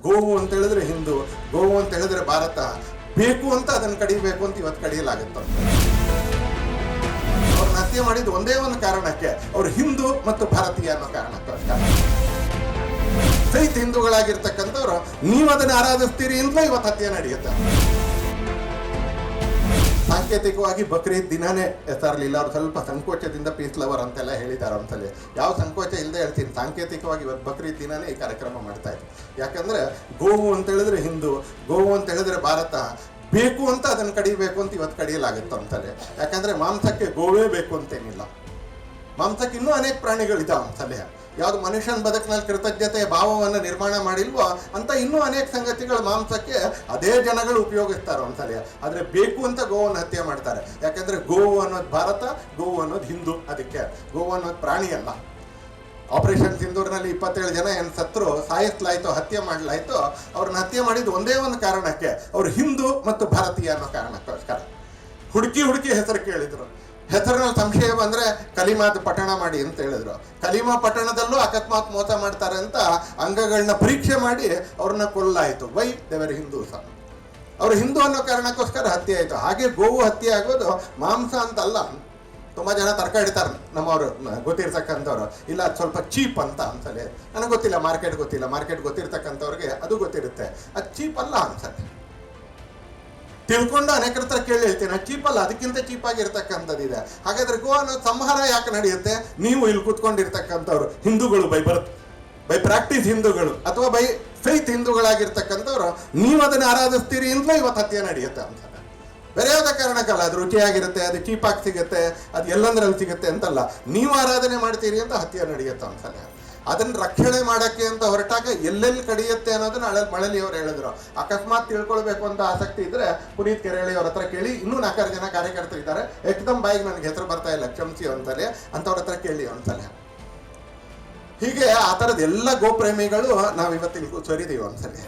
ಗೋವು ಅಂತ ಹೇಳಿದ್ರೆ ಹಿಂದೂ, ಗೋವು ಅಂತ ಹೇಳಿದ್ರೆ ಭಾರತ, ಬೇಕು ಅಂತ ಅದನ್ನು ಕಡಿಬೇಕು ಅಂತ ಇವತ್ತು ಕಡಿಯಲಾಗುತ್ತೆ. ಅವ್ರನ್ನ ಹತ್ಯೆ ಮಾಡಿದ್ದು ಒಂದೇ ಒಂದು ಕಾರಣಕ್ಕೆ ಅವರು ಹಿಂದೂ ಮತ್ತು ಭಾರತೀಯ ಅನ್ನೋ ಕಾರಣಕ್ಕೋಸ್ಕರ ಸಹಿತ ಹಿಂದೂಗಳಾಗಿರ್ತಕ್ಕಂಥವ್ರು, ನೀವು ಅದನ್ನ ಆರಾಧಿಸ್ತೀರಿ ಅಂತ ಇವತ್ತು ಹತ್ಯೆ ನಡೆಯುತ್ತೆ. ಸಾಂಕೇತಿಕವಾಗಿ ಬಕ್ರೀದ್ ದಿನಾನೇ ಹೆಸರಲಿಲ್ಲ ಅವ್ರು ಸ್ವಲ್ಪ ಸಂಕೋಚದಿಂದ ಪೀಸ್ ಲವರ್ ಅಂತೆಲ್ಲ ಹೇಳಿದ್ದಾರೆ ಒಂದ್ಸಲಿ ಯಾವ ಸಂಕೋಚ ಇಲ್ಲದೆ ಹೇಳ್ತೀನಿ. ಸಾಂಕೇತಿಕವಾಗಿ ಇವತ್ತು ಬಕ್ರೀದ್ ದಿನಾನೇ ಈ ಕಾರ್ಯಕ್ರಮ ಮಾಡ್ತಾ ಇದ್ದೆ. ಯಾಕಂದರೆ ಗೋವು ಅಂತ ಹೇಳಿದ್ರೆ ಹಿಂದೂ, ಗೋವು ಅಂತ ಹೇಳಿದ್ರೆ ಭಾರತ, ಬೇಕು ಅಂತ ಅದನ್ನು ಕಡಿಬೇಕು ಅಂತ ಇವತ್ತು ಕಡಿಯಲಾಗುತ್ತೆ ಅಂತಲೇ ಯಾಕಂದರೆ ಮಾಂಸಕ್ಕೆ ಗೋವೇ ಬೇಕು ಅಂತೇನಿಲ್ಲ. ಮಾಂಸಕ್ಕೆ ಇನ್ನೂ ಅನೇಕ ಪ್ರಾಣಿಗಳಿದ್ದಾವೆ ಸಲಹೆ ಯಾವ್ದು ಮನುಷ್ಯನ ಬದುಕಿನಲ್ಲಿ ಕೃತಜ್ಞತೆ ಭಾವವನ್ನು ನಿರ್ಮಾಣ ಮಾಡಿಲ್ವೋ ಅಂತ ಇನ್ನೂ ಅನೇಕ ಸಂಗತಿಗಳು ಮಾಂಸಕ್ಕೆ ಅದೇ ಜನಗಳು ಉಪಯೋಗಿಸ್ತಾರೆ ಒಂದ್ಸಲ ಆದರೆ ಬೇಕು ಅಂತ ಗೋವನ್ನು ಹತ್ಯೆ ಮಾಡ್ತಾರೆ. ಯಾಕಂದ್ರೆ ಗೋವು ಅನ್ನೋದು ಭಾರತ ಗೋವು ಅನ್ನೋದು ಹಿಂದೂ ಅದಕ್ಕೆ. ಗೋವು ಅನ್ನೋದು ಪ್ರಾಣಿ ಅಲ್ಲ. ಆಪರೇಷನ್ ಸಿಂಧೂರಿನಲ್ಲಿ ಇಪ್ಪತ್ತೇಳು ಜನ ಏನು ಸತ್ರು, ಸಾಯಿಸ್ಲಾಯ್ತು, ಹತ್ಯೆ ಮಾಡಲಾಯಿತು, ಅವ್ರನ್ನ ಹತ್ಯೆ ಮಾಡಿದ ಒಂದೇ ಒಂದು ಕಾರಣಕ್ಕೆ. ಅವರು ಹಿಂದೂ ಮತ್ತು ಭಾರತೀಯ ಅನ್ನೋ ಕಾರಣಕ್ಕೋಸ್ಕರ. ಹುಡುಕಿ ಹುಡುಕಿ ಹೆಸರು ಕೇಳಿದ್ರು. ಹೆಸರಿನಲ್ಲಿ ಸಂಶಯ ಬಂದ್ರೆ ಕಲಿಮಾದ ಪಠಣ ಮಾಡಿ ಅಂತ ಹೇಳಿದ್ರು. ಕಲಿಮಾ ಪಟ್ಟಣದಲ್ಲೂ ಅಕಸ್ಮಾತ್ ಮೋಸ ಮಾಡ್ತಾರೆ ಅಂತ ಅಂಗಗಳನ್ನ ಪರೀಕ್ಷೆ ಮಾಡಿ ಅವ್ರನ್ನ ಕೊಲ್ಲಾಯಿತು. ವೈ, ದೇವರ ಹಿಂದೂ ಸಹ ಅವರು ಹಿಂದೂ ಅನ್ನೋ ಕಾರಣಕ್ಕೋಸ್ಕರ ಹತ್ಯೆ ಆಯಿತು. ಹಾಗೆ ಗೋವು ಹತ್ಯೆ ಆಗೋದು ಮಾಂಸ ಅಂತಲ್ಲ. ತುಂಬಾ ಜನ ತರ್ಕ ಇಡ್ತಾರೆ ನಮ್ಮವರು ಗೊತ್ತಿರ್ತಕ್ಕಂಥವ್ರು. ಇಲ್ಲ ಸ್ವಲ್ಪ ಚೀಪ್ ಅಂತ ಅನ್ಸಲೆ. ನನಗೆ ಗೊತ್ತಿಲ್ಲ, ಮಾರ್ಕೆಟ್ ಗೊತ್ತಿಲ್ಲ. ಮಾರ್ಕೆಟ್ ಗೊತ್ತಿರ್ತಕ್ಕಂಥವ್ರಿಗೆ ಅದು ಗೊತ್ತಿರುತ್ತೆ. ಅದು ಚೀಪ್ ಅಲ್ಲ ಅನ್ಸತ್ತೆ. ತಿಳ್ಕೊಂಡು ಅನೇಕ ಹತ್ರ ಕೇಳಿ ಹೇಳ್ತೀನಿ. ಅದು ಚೀಪ್ ಅಲ್ಲ, ಅದಕ್ಕಿಂತ ಚೀಪ್ ಆಗಿರ್ತಕ್ಕಂಥದ್ದಿದೆ ಹಾಗಾದ್ರೆ ಗೋ ಅನ್ನೋ ಸಂಹಾರ ಯಾಕೆ ನಡೆಯುತ್ತೆ? ನೀವು ಇಲ್ಲಿ ಕುತ್ಕೊಂಡಿರ್ತಕ್ಕಂಥವ್ರು, ಹಿಂದೂಗಳು ಬೈ ಬರ್ತ್ ಬೈ ಪ್ರಾಕ್ಟೀಸ್ ಹಿಂದೂಗಳು, ಅಥವಾ ಬೈ ಫೈತ್ ಹಿಂದೂಗಳಾಗಿರ್ತಕ್ಕಂಥವ್ರು, ನೀವು ಅದನ್ನ ಆರಾಧಿಸ್ತೀರಿ ಅಂತಲೇ ಇವತ್ತು ಹತ್ಯೆ ನಡೆಯುತ್ತೆ ಅಂತ. ಬೇರೆ ಯಾವುದೇ ಕಾರಣಕ್ಕಲ್ಲ, ಅದು ರುಚಿಯಾಗಿರುತ್ತೆ, ಅದು ಚೀಪಾಗಿ ಸಿಗುತ್ತೆ, ಅದು ಎಲ್ಲಂದ್ರಲ್ಲಿ ಸಿಗುತ್ತೆ ಅಂತಲ್ಲ, ನೀವು ಆರಾಧನೆ ಮಾಡ್ತೀರಿ ಅಂತ ಹತ್ಯೆ ನಡೆಯುತ್ತೆ ಅನ್ಸಲ್ಲ ಅದನ್ನ ರಕ್ಷಣೆ ಮಾಡಕ್ಕೆ ಅಂತ ಹೊರಟಾಗ ಎಲ್ಲೆಲ್ಲಿ ಕಡಿಯುತ್ತೆ ಅನ್ನೋದನ್ನ ಅಳಲ್ ಮಳಲಿ ಅವ್ರು ಹೇಳಿದ್ರು. ಅಕಸ್ಮಾತ್ ತಿಳ್ಕೊಳ್ಬೇಕು ಅಂತ ಆಸಕ್ತಿ ಇದ್ರೆ ಪುನೀತ್ ಕೆರೆಳಿ ಅವ್ರ ಹತ್ರ ಕೇಳಿ, ಇನ್ನೂ ನಾಲ್ಕಾರು ಜನ ಕಾರ್ಯಕರ್ತರು ಇದ್ದಾರೆ. ಎಕ್ದಮ್ ಬಾಯಿಗೆ ನನಗೆ ಹೆಸರು ಬರ್ತಾ ಇಲ್ಲ, ಕ್ಷಮಿಸಿ ಅಂತಲೇ, ಅಂತವ್ರ ಹತ್ರ ಕೇಳಿ ಅಂತಲೇ. ಹೀಗೆ ಆ ಥರದ ಎಲ್ಲ ಗೋಪ್ರೇಮಿಗಳು ನಾವು ಇವತ್ತಿಗೂ ಸರಿದೀವಿ ಒಂದ್ಸಲಿ